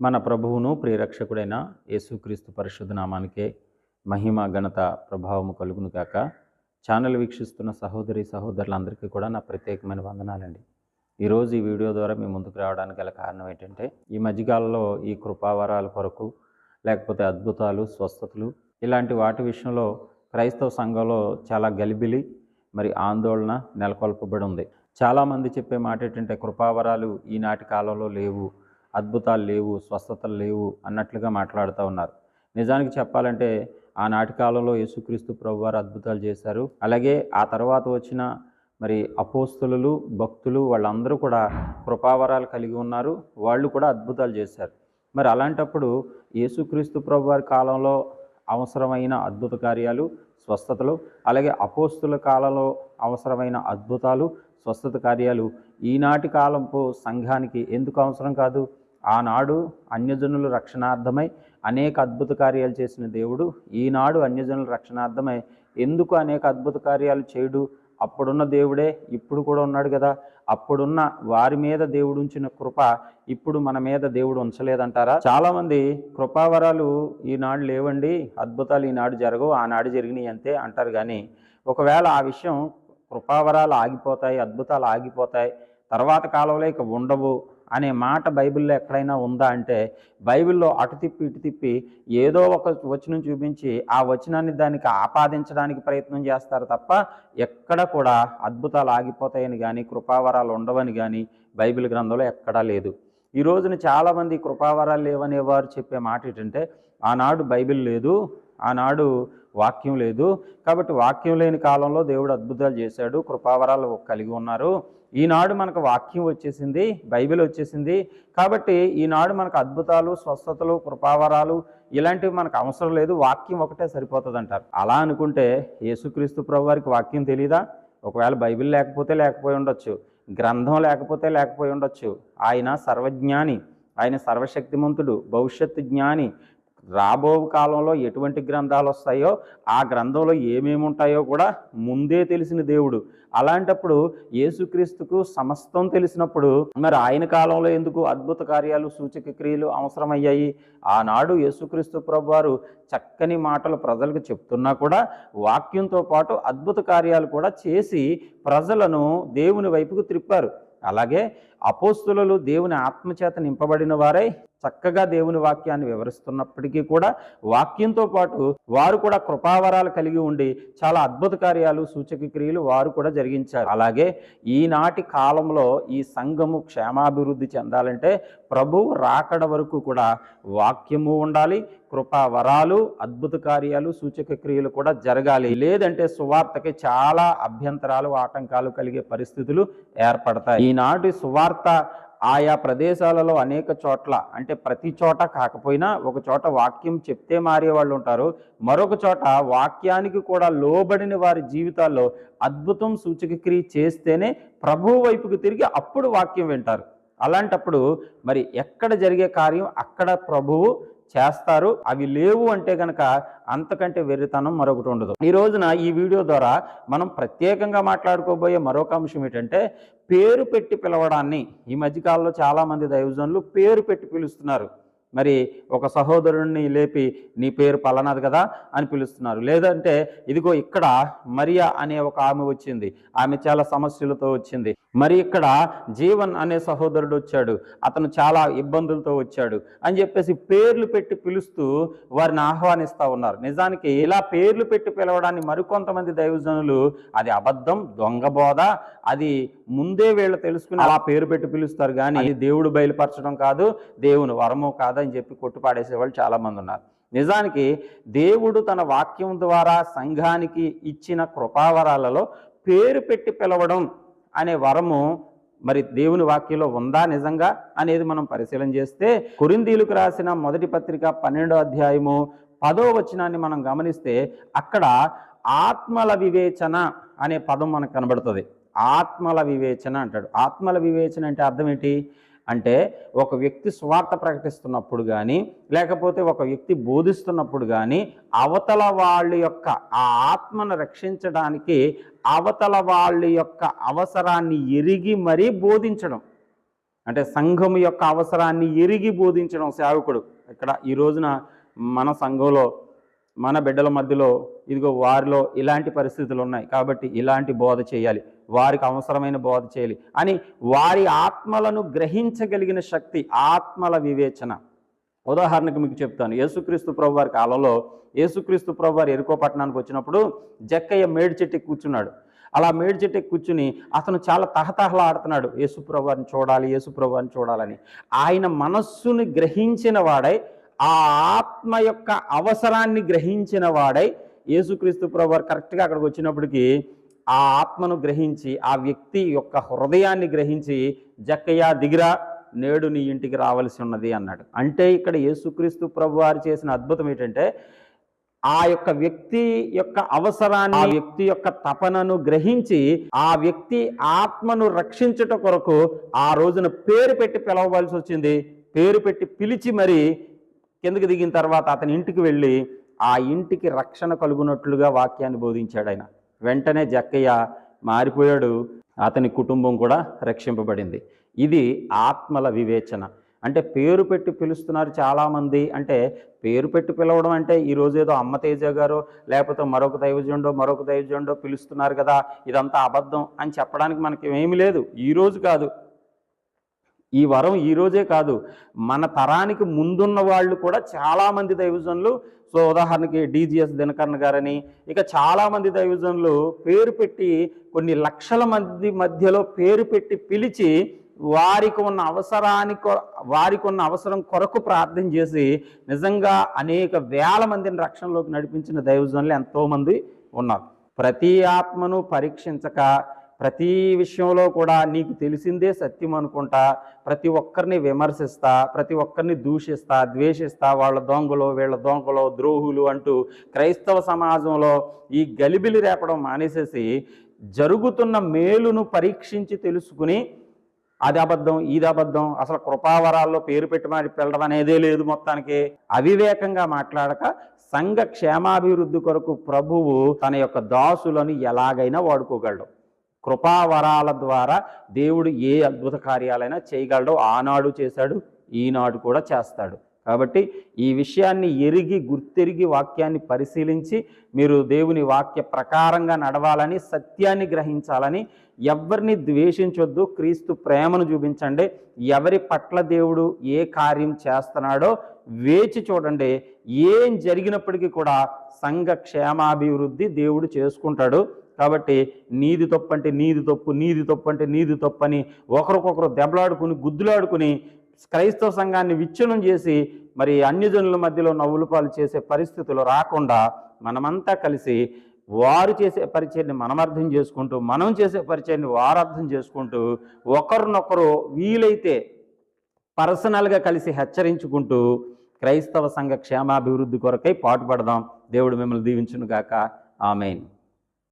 మన ప్రభువును ప్రియరక్షకుడైన యేసుక్రీస్తు పరిశుద్ధ నామానికే మహిమ ఘనత ప్రభావము కలుగును కాక ఛానల్ వీక్షిస్తున్న సహోదరి సహోదరులందరికీ కూడా నా ప్రత్యేకమైన వందనాలండి. ఈరోజు ఈ వీడియో ద్వారా మీ ముందుకు రావడానికి గల కారణం ఏంటంటే ఈ మధ్యకాలంలో ఈ కృపావరాల కొరకు లేకపోతే అద్భుతాలు స్వస్థతలు ఇలాంటి వాటి విషయంలో క్రైస్తవ సంఘంలో చాలా గలిబిలి మరి ఆందోళన నెలకొల్పబడి ఉంది. చాలామంది చెప్పే మాట ఏంటంటే కృపావరాలు ఈనాటి కాలంలో లేవు. అద్భుతాలు లేవు స్వస్థతలు లేవు అన్నట్లుగా మాట్లాడుతూ ఉన్నారు. నిజానికి చెప్పాలంటే ఆనాటి కాలంలో యేసుక్రీస్తు ప్రభు వారు అద్భుతాలు చేశారు. అలాగే ఆ తర్వాత వచ్చిన మరి అపోస్తులు భక్తులు వాళ్ళందరూ కూడా కృపావరాలు కలిగి ఉన్నారు. వాళ్ళు కూడా అద్భుతాలు చేశారు. మరి అలాంటప్పుడు యేసుక్రీస్తు ప్రభు వారి కాలంలో అవసరమైన అద్భుత కార్యాలు స్వస్థతలు అలాగే అపోస్తుల కాలంలో అవసరమైన అద్భుతాలు స్వస్థత కార్యాలు ఈనాటి కాలంపు సంఘానికి ఎందుకు అవసరం కాదు? ఆనాడు అన్యజనుల రక్షణార్థమై అనేక అద్భుత కార్యాలు చేసిన దేవుడు ఈనాడు అన్యజనుల రక్షణార్థమై ఎందుకు అనేక అద్భుత కార్యాలు చేయడు? అప్పుడున్న దేవుడే ఇప్పుడు కూడా ఉన్నాడు కదా. అప్పుడున్న వారి మీద దేవుడు ఉంచిన కృప ఇప్పుడు మన మీద దేవుడు ఉంచలేదంటారా? చాలామంది కృపావరాలు ఈనాడు లేవండి అద్భుతాలు ఈనాడు జరగవు ఆనాడు జరిగినాయి అంతే అంటారు కానీ ఒకవేళ ఆ విషయం కృపావరాలు ఆగిపోతాయి అద్భుతాలు ఆగిపోతాయి తర్వాత కాలంలో ఇక ఉండవు అనే మాట బైబిల్లో ఎక్కడైనా ఉందా అంటే బైబిల్లో అటు తిప్పి ఇటు తిప్పి ఏదో ఒక వచనం చూపించి ఆ వచనాన్ని దానికి ఆపాదించడానికి ప్రయత్నం చేస్తారు తప్ప ఎక్కడ కూడా అద్భుతాలు ఆగిపోతాయని కానీ కృపావరాలు ఉండవని కానీ బైబిల్ గ్రంథంలో ఎక్కడా లేదు. ఈ రోజున చాలామంది కృపావరాలు లేవనేవారు చెప్పే మాట ఏంటంటే ఆనాడు బైబిల్ లేదు ఆనాడు వాక్యం లేదు. కాబట్టి వాక్యం లేని కాలంలో దేవుడు అద్భుతాలు చేశాడు కృపావరాలు కలిగి ఉన్నారు. ఈనాడు మనకు వాక్యం వచ్చేసింది బైబిల్ వచ్చేసింది. కాబట్టి ఈనాడు మనకు అద్భుతాలు స్వస్థతలు కృపావరాలు ఇలాంటివి మనకు అవసరం లేదు. వాక్యం ఒకటే సరిపోతుంది అంటారు అలా అనుకుంటే యేసుక్రీస్తు ప్రభు వారికి వాక్యం తెలీదా? ఒకవేళ బైబిల్ లేకపోతే లేకపోయి ఉండొచ్చు. గ్రంథం లేకపోతే లేకపోయి ఉండొచ్చు. ఆయన సర్వజ్ఞాని ఆయన సర్వశక్తిమంతుడు భవిష్యత్తు జ్ఞాని రాబో కాలంలో ఎటువంటి గ్రంథాలు వస్తాయో ఆ గ్రంథంలో ఏమేమి ఉంటాయో కూడా ముందే తెలిసిన దేవుడు. అలాంటప్పుడు యేసుక్రీస్తుకు సమస్తం తెలిసినప్పుడు మరి ఆయన కాలంలో ఎందుకు అద్భుత కార్యాలు సూచక క్రియలు అవసరమయ్యాయి? ఆనాడు యేసుక్రీస్తు ప్రభు వారు చక్కని మాటలు ప్రజలకు చెప్తున్నా కూడా వాక్యంతో పాటు అద్భుత కార్యాలు కూడా చేసి ప్రజలను దేవుని వైపుకు త్రిప్పారు. అలాగే అపోస్తులు దేవుని ఆత్మచేత నింపబడిన వారై చక్కగా దేవుని వాక్యాన్ని వివరిస్తున్నప్పటికీ కూడా వాక్యంతో పాటు వారు కూడా కృపావరాలు కలిగి ఉండి చాలా అద్భుత కార్యాలు సూచక క్రియలు వారు కూడా జరిగించారు. అలాగే ఈనాటి కాలంలో ఈ సంఘము క్షేమాభివృద్ధి చెందాలంటే ప్రభువు రాకడ వరకు కూడా వాక్యము ఉండాలి కృపావరాలు అద్భుత కార్యాలు సూచక క్రియలు కూడా జరగాలి. లేదంటే సువార్తకి చాలా అభ్యంతరాలు ఆటంకాలు కలిగే పరిస్థితులు ఏర్పడతాయి. ఈనాటి సువార్త ఆయా ప్రదేశాలలో అనేక చోట్ల అంటే ప్రతి చోట కాకపోయినా ఒక చోట వాక్యం చెప్తే మారే వాళ్ళు ఉంటారు. మరొక చోట వాక్యానికి కూడా లోబడిన వారి జీవితాల్లో అద్భుతం సూచక క్రియ చేస్తేనే ప్రభువు వైపుకు తిరిగి అప్పుడు వాక్యం వింటారు. అలాంటప్పుడు మరి ఎక్కడ జరిగే కార్యం? అక్కడ ప్రభువు చేస్తారు. అవి లేవు అంటే కనుక అంతకంటే వెర్రితనం మరొకటి ఉండదు. ఈ రోజున ఈ వీడియో ద్వారా మనం ప్రత్యేకంగా మాట్లాడుకోబోయే మరొక అంశం ఏంటంటే పేరు పెట్టి పిలవడాన్ని. ఈ మధ్యకాలంలో చాలామంది దైవజనులు పేరు పెట్టి పిలుస్తున్నారు. మరి ఒక సహోదరుణ్ణి లేపి నీ పేరు పలానాది కదా అని పిలుస్తున్నారు. లేదంటే ఇదిగో ఇక్కడ మరియా అనే ఒక ఆమె వచ్చింది. ఆమె చాలా సమస్యలతో వచ్చింది. మరి ఇక్కడ జీవన్ అనే సహోదరుడు వచ్చాడు. అతను చాలా ఇబ్బందులతో వచ్చాడు. అని చెప్పేసి పేర్లు పెట్టి పిలుస్తూ వారిని ఆహ్వానిస్తూ ఉన్నారు. నిజానికి ఇలా పేర్లు పెట్టి పిలవడాన్ని మరికొంతమంది దైవజనులు అది అబద్ధం దొంగబోధ అది ముందే వీళ్ళు తెలుసుకుని అలా పేరు పెట్టి పిలుస్తారు కానీ దేవుడు బయలుపరచడం కాదు దేవుని వరము కాదు అని చెప్పి కొట్టుపాడేసేవాళ్ళు చాలామంది ఉన్నారు. నిజానికి దేవుడు తన వాక్యం ద్వారా సంఘానికి ఇచ్చిన కృపావరాలలో పేరు పెట్టి పిలవడం అనే వరము మరి దేవుని వాక్యంలో ఉందా నిజంగా అనేది మనం పరిశీలన చేస్తే కురిందీలకు రాసిన మొదటి పత్రిక పన్నెండో అధ్యాయము పదో వచనాన్ని మనం గమనిస్తే అక్కడ ఆత్మల వివేచన అనే పదం మనకు కనబడుతుంది. ఆత్మల వివేచన అంటాడు. ఆత్మల వివేచన అంటే అర్థం ఏంటి? అంటే ఒక వ్యక్తి స్వార్థ ప్రకటిస్తున్నప్పుడు కానీ లేకపోతే ఒక వ్యక్తి బోధిస్తున్నప్పుడు కానీ అవతల వాళ్ళ యొక్క ఆ ఆత్మను రక్షించడానికి అవతల వాళ్ళ యొక్క అవసరాన్ని ఎరిగి మరీ బోధించడం. అంటే సంఘం యొక్క అవసరాన్ని ఎరిగి బోధించడం సేవకుడు. ఇక్కడ ఈ రోజున మన సంఘంలో మన బిడ్డల మధ్యలో ఇదిగో వారిలో ఇలాంటి పరిస్థితులు ఉన్నాయి కాబట్టి ఇలాంటి బోధ చేయాలి. వారికి అవసరమైన బోధ చేయాలి. అని వారి ఆత్మలను గ్రహించగలిగిన శక్తి ఆత్మల వివేచన. ఉదాహరణకు మీకు చెప్తాను. యేసుక్రీస్తు ప్రభు వారి కాలంలో యేసుక్రీస్తు ప్రభు వారు ఎరుకో పట్టణానికి వచ్చినప్పుడు జక్కయ్య మేడి చెట్టు కూర్చున్నాడు. అలా మేడి చెట్టు కూర్చుని అతను చాలా తహతహలాడుతున్నాడు యేసుప్రభు వారిని చూడాలి యేసుప్రభు వారిని చూడాలని. ఆయన మనస్సుని గ్రహించిన వాడై ఆ ఆత్మ యొక్క అవసరాన్ని గ్రహించిన వాడై యేసుక్రీస్తు ప్రభు వారు కరెక్ట్గా అక్కడికి వచ్చినప్పటికీ ఆ ఆత్మను గ్రహించి ఆ వ్యక్తి యొక్క హృదయాన్ని గ్రహించి జక్కయ్య దిగిరా నేడు నీ ఇంటికి రావలసి ఉన్నది అన్నాడు. అంటే ఇక్కడ యేసుక్రీస్తు ప్రభు వారు చేసిన అద్భుతం ఏంటంటే ఆ యొక్క వ్యక్తి యొక్క అవసరాన్ని ఆ వ్యక్తి యొక్క తపనను గ్రహించి ఆ వ్యక్తి ఆత్మను రక్షించుట కొరకు ఆ రోజున పేరు పెట్టి పిలవవలసి వచ్చింది. పేరు పెట్టి పిలిచి మరి కిందకి దిగిన తర్వాత అతని ఇంటికి వెళ్ళి ఆ ఇంటికి రక్షణ కలుగునట్లుగా వాక్యాన్ని బోధించాడు ఆయన. వెంటనే జక్కయ్య మారిపోయాడు. అతని కుటుంబం కూడా రక్షింపబడింది. ఇది ఆత్మల వివేచన. అంటే పేరు పెట్టి పిలుస్తున్నారు చాలామంది. అంటే పేరు పెట్టి పిలవడం అంటే ఈ రోజు ఏదో అమ్మ తేజ గారు లేకపోతే మరొక దైవజండో మరొక దైవజండో పిలుస్తున్నారు కదా. ఇదంతా అబద్ధం అని చెప్పడానికి మనకి ఏమీ లేదు ఈరోజు కాదు. ఈ వరం ఈ రోజే కాదు. మన తరానికి ముందున్న వాళ్ళు కూడా చాలామంది దైవజనులు. సో ఉదాహరణకి డీజీఎస్ దినకర్ణ గారని ఇక చాలామంది దైవజనులు పేరు పెట్టి కొన్ని లక్షల మంది మధ్యలో పేరు పెట్టి పిలిచి వారికి ఉన్న అవసరానికి కొ- వారికి ఉన్న అవసరం కొరకు ప్రార్థన చేసి నిజంగా అనేక వేల మందిని రక్షణలోకి నడిపించిన దైవజనులు ఎంతోమంది ఉన్నారు. ప్రతి ఆత్మను పరీక్షించక ప్రతి విషయంలో కూడా నీకు తెలిసిందే సత్యం అనుకుంటా ప్రతి ఒక్కరిని విమర్శిస్తా ప్రతి ఒక్కరిని దూషిస్తా ద్వేషిస్తా వాళ్ళ దొంగలు వీళ్ళ దొంగలు ద్రోహులు అంటూ క్రైస్తవ సమాజంలో ఈ గలిబిలి రేపడం మానేసేసి జరుగుతున్న మేలును పరీక్షించి తెలుసుకుని అది అబద్ధం ఇది అబద్ధం అసలు కృపావరాల్లో పేరు పెట్టి మరి వెళ్ళడం అనేదే లేదు మొత్తానికి. అవివేకంగా మాట్లాడక సంఘ క్షేమాభివృద్ధి కొరకు ప్రభువు తన యొక్క దాసులను ఎలాగైనా వాడుకోగలడు. కృపావరాల ద్వారా దేవుడు ఏ అద్భుత కార్యాలైనా చేయగలడో ఆనాడు చేశాడు ఈనాడు కూడా చేస్తాడు. కాబట్టి ఈ విషయాన్ని ఎరిగి గుర్తెరిగి వాక్యాన్ని పరిశీలించి మీరు దేవుని వాక్య ప్రకారంగా నడవాలని సత్యాన్ని గ్రహించాలని ఎవరిని ద్వేషించొద్దు క్రీస్తు ప్రేమను చూపించండి. ఎవరి పట్ల దేవుడు ఏ కార్యం చేస్తున్నాడో వేచి చూడండి. ఏం జరిగినప్పటికీ కూడా సంఘ క్షేమాభివృద్ధి దేవుడు చేసుకుంటాడు. కాబట్టి నీది తప్పు అంటే నీది తప్పు నీది తప్పు అంటే నీది తప్పు అని ఒకరికొకరు దెబ్బలాడుకుని గుద్దులాడుకుని క్రైస్తవ సంఘాన్ని విచ్ఛిన్నం చేసి మరి అన్యజనుల మధ్యలో నవ్వులు పాలు చేసే పరిస్థితులు రాకుండా మనమంతా కలిసి వారు చేసే పరిచయాన్ని మనం అర్థం చేసుకుంటూ మనం చేసే పరిచయాన్ని వారు అర్థం చేసుకుంటూ ఒకరినొకరు వీలైతే పర్సనల్గా కలిసి హెచ్చరించుకుంటూ క్రైస్తవ సంఘ క్షేమాభివృద్ధి కొరకై పాటుపడదాం. దేవుడు మిమ్మల్ని దీవించునుగాక. ఆమెన్.